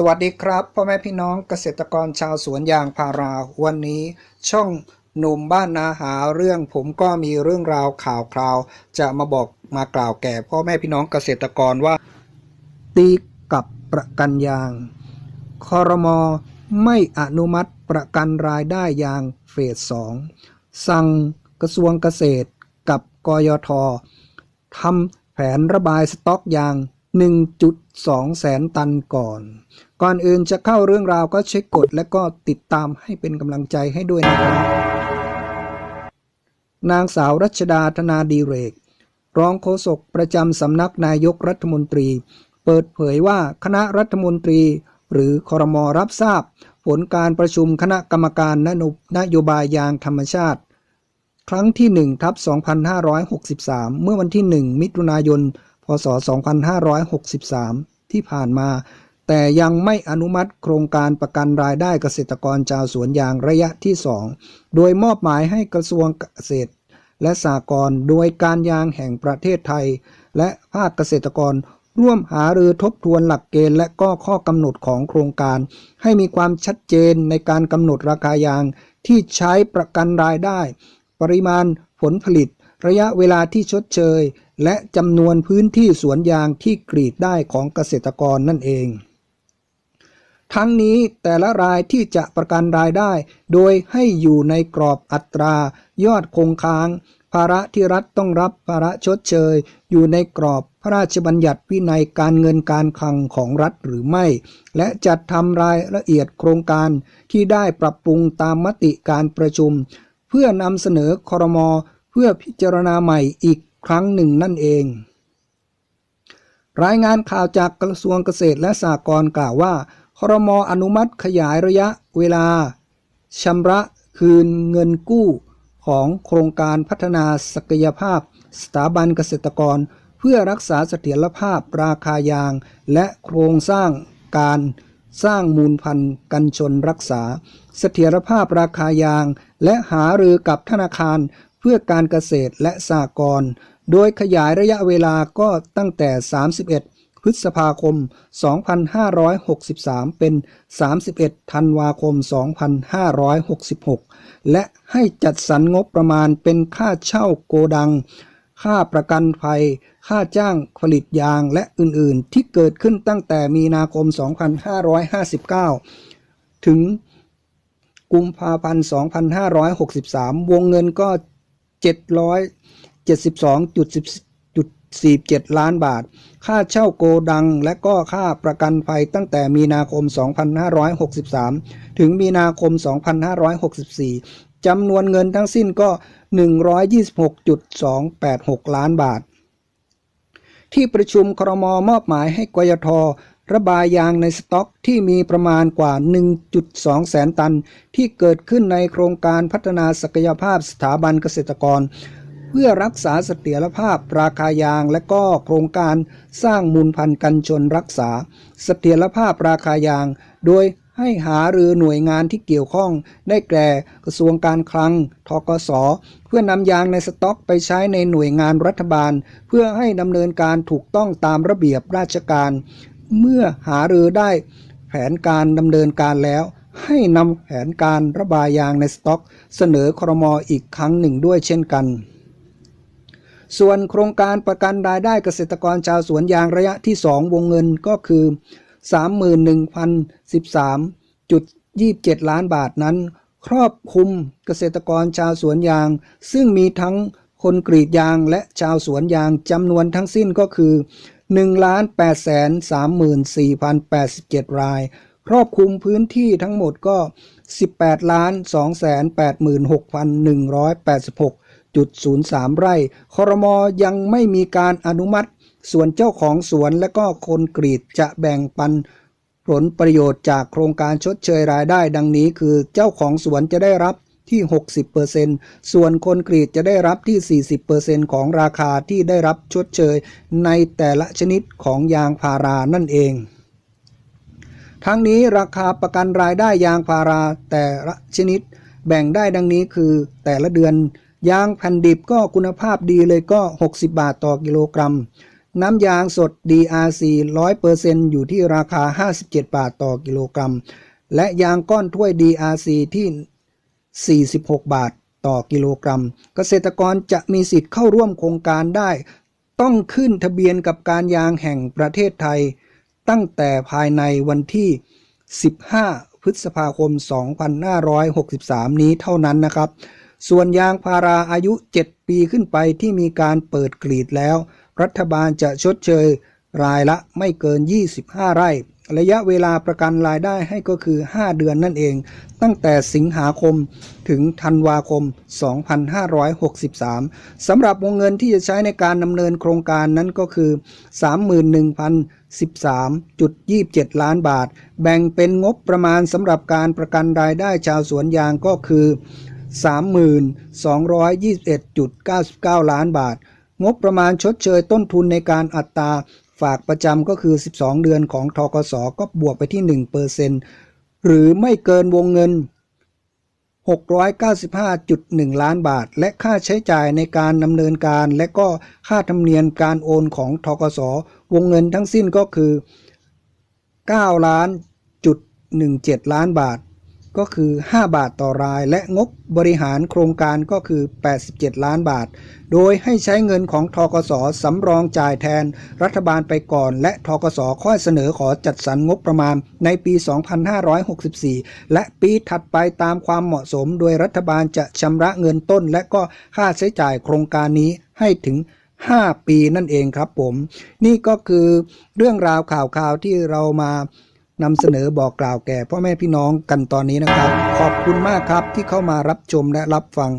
สวัสดีครับพ่อแม่พี่น้องเกษตรกรชาวสวนยางพารา วันนี้ช่องหนุ่มบ้านนาหาเรื่องผมก็มีเรื่องราวข่าวคราว จะมาบอกมากล่าวแก่พ่อแม่พี่น้องเกษตรกรว่า ตีกับประกันยางคอรมอไม่อนุมัติประกันรายได้ยางเฟสสองสั่งกระทรวงเกษตรกับกยททำแผนระบายสต็อกยาง 1.2 แสนตันก่อน ก่อนอื่นจะเข้าเรื่องราวก็เช็คกดและก็ติดตามให้เป็นกำลังใจให้ด้วยนะครับ นางสาวรัชดาธนาดีเรก รองโฆษกประจำสำนักนายกรัฐมนตรี เปิดเผยว่าคณะรัฐมนตรี หรือคอรมอรับทราบ ผลการประชุมคณะกรรมการนโยบายยางธรรมชาติ ครั้งที่1ทับ2563 เมื่อวันที่ 1 มิถุนายน ศ 2563 ที่ผ่านมา แต่ยังไม่อนุมัติโครงการประกันรายได้เกษตรกรชาวสวนยางระยะที่ 2 โดยมอบหมายให้กระทรวงเกษตร และสหกรณ์โดยการยางแห่งประเทศไทย และภาคเกษตรกรร่วมหารือทบทวนหลักเกณฑ์และก็ข้อกำหนดของโครงการ ให้มีความชัดเจนในการกำหนดราคายางที่ใช้ประกันรายได้ ปริมาณผลผลิต ระยะเวลาที่ชดเชย และจำนวนพื้นที่สวนยางที่กรีดได้ของเกษตรกรนั่นเอง ทั้งนี้แต่ละรายที่จะประกันรายได้ โดยให้อยู่ในกรอบอัตรา ยอดคงค้าง ภาระที่รัฐต้องรับภาระชดเชย อยู่ในกรอบพระราชบัญญัติวินัยการเงินการคลังของรัฐหรือไม่ และจัดทำรายละเอียดโครงการที่ได้ปรับปรุงตามมติการประชุม เพื่อนำเสนอคอรมอ พื่อพิจารณาใหม่อีกครั้งหนึ่งนั่นเอง รายงานข่าวจากกระทรวงเกษตรและสหกรณ์กล่าวว่าครมอนุมัติขยายระยะเวลาชำระคืนเงินกู้ของโครงการพัฒนาศักยภาพ สถาบันเกษตรกร เพื่อรักษาเสถียรภาพราคายาง และโครงสร้างการสร้างมูลพันธุ์กันชนรักษา เสถียรภาพราคายาง และหารือกับธนาคาร เพื่อการเกษตรและสหกรณ์โดยขยายระยะเวลาก็ตั้งแต่ 31 พฤษภาคม 2563 เป็น 31 ธันวาคม 2566 และให้จัดสรรงบประมาณเป็นค่าเช่าโกดัง ค่าประกันภัย ค่าจ้างผลิตยางและอื่นๆ ที่เกิดขึ้นตั้งแต่มีนาคม 2559 ถึงกุมภาพันธ์ 2563 วงเงินก็ 772.47 ล้านบาท ค่าเช่าโกดังและก็ค่าประกันภัยตั้งแต่มีนาคม 2563 ถึงมีนาคม 2564 จำนวนเงินทั้งสิ้นก็ 126.286 ล้านบาท ที่ประชุมครมมอบหมายให้กยท ระบายยางในสต็อกที่มีประมาณกว่า 1.2 แสนตัน ที่เกิดขึ้นในโครงการพัฒนาศักยภาพสถาบันเกษตรกร เพื่อรักษาเสถียรภาพราคายางและก็โครงการสร้างมูลพันธุ์กันชนรักษา เสถียรภาพราคายาง โดยให้หาหรือหน่วยงานที่เกี่ยวข้อง ได้แก่กระทรวงการคลัง ทกส เพื่อนำยางในสต็อกไปใช้ในหน่วยงานรัฐบาล เพื่อให้ดำเนินการถูกต้องตามระเบียบราชการ เมื่อหารือได้แผนการดำเนินการแล้ว ให้นำแผนการระบายยางในสต็อก เสนอครมออีกครั้งหนึ่งด้วยเช่นกัน ส่วนโครงการประกันรายได้เกษตรกรชาวสวนยางระยะที่ 2 วงเงินก็คือ 31,013.27 ล้านบาทนั้น ครอบคลุมเกษตรกรชาวสวนยาง ซึ่งมีทั้งคนกรีดยางและชาวสวนยางจำนวนทั้งสิ้นก็คือ 1,834,087 ราย ครอบคลุมพื้นที่ทั้งหมดก็ 18ล้าน286,186 0.03ไร่คอรมอยังไม่มีการอนุมัติ ส่วนเจ้าของสวนและก็คนกรีดจะแบ่งปันผลประโยชน์จากโครงการชดเชยรายได้ดังนี้คือเจ้าของสวนจะได้รับ ที่ 60%ส่วนคนกรีดจะได้รับที่ 40%ของราคาที่ได้รับชดเชย ในแต่ละชนิดของยางพารานั่นเอง ทั้งนี้ราคาประกันรายได้ยางพาราแต่ละชนิด แบ่งได้ดังนี้คือแต่ละเดือนยางแผ่นดิบก็คุณภาพดีเลยก็ 60 บาทต่อกิโลกรัม น้ำยางสด DRC 100%อยู่ที่ราคา 57 บาทต่อกิโลกรัม และยางก้อนถ้วย DRC ที่ 46 บาทต่อกิโลกรัม เกษตรกรจะมีสิทธิ์เข้าร่วมโครงการได้ ต้องขึ้นทะเบียนกับการยางแห่งประเทศไทย ตั้งแต่ภายในวันที่ 15 พฤษภาคม 2563 นี้เท่านั้นนะครับ ส่วนยางพาราอายุ 7 ปีขึ้นไปที่มีการเปิดกรีดแล้ว รัฐบาลจะชดเชยรายละไม่เกิน 25 ไร่ ระยะเวลาประกันรายได้ให้ก็คือ 5 เดือนนั่นเอง ตั้งแต่สิงหาคมถึงธันวาคม 2563 สำหรับวงเงินที่จะใช้ในการดำเนินโครงการนั้นก็คือ 31,013.27 ล้านบาท แบ่งเป็นงบประมาณสำหรับการประกันรายได้ชาวสวนยางก็คือ 32,21.99 ล้านบาท งบประมาณชดเชยต้นทุนในการอัตรา ฝากประจำก็คือ 12 เดือนของทกสก็บวกไปที่ 1%หรือไม่เกินวงเงิน 695.1 ล้านบาท และค่าใช้จ่ายในการดำเนินการ และก็ค่าธรรมเนียมการโอนของทกสวงเงินทั้งสิ้นก็คือ9ล้านจุด17 ล้านบาท ก็คือ 5 บาทต่อราย และงบบริหารโครงการก็คือ 87 ล้านบาท โดยให้ใช้เงินของทกสสำรองจ่ายแทนรัฐบาลไปก่อน และทกสค่อยเสนอขอจัดสรรงบประมาณในปี 2564 และปีถัดไปตามความเหมาะสม โดยรัฐบาลจะชำระเงินต้น และก็ค่าใช้จ่ายโครงการนี้ให้ถึง5 ปีนั่นเองครับผม นี่ก็คือเรื่องราวข่าวข่าวที่เรามา นำเสนอบอกกล่าวแก่พ่อแม่พี่น้องกันตอนนี้นะครับ ขอบคุณมากครับที่เข้ามารับชมและรับฟัง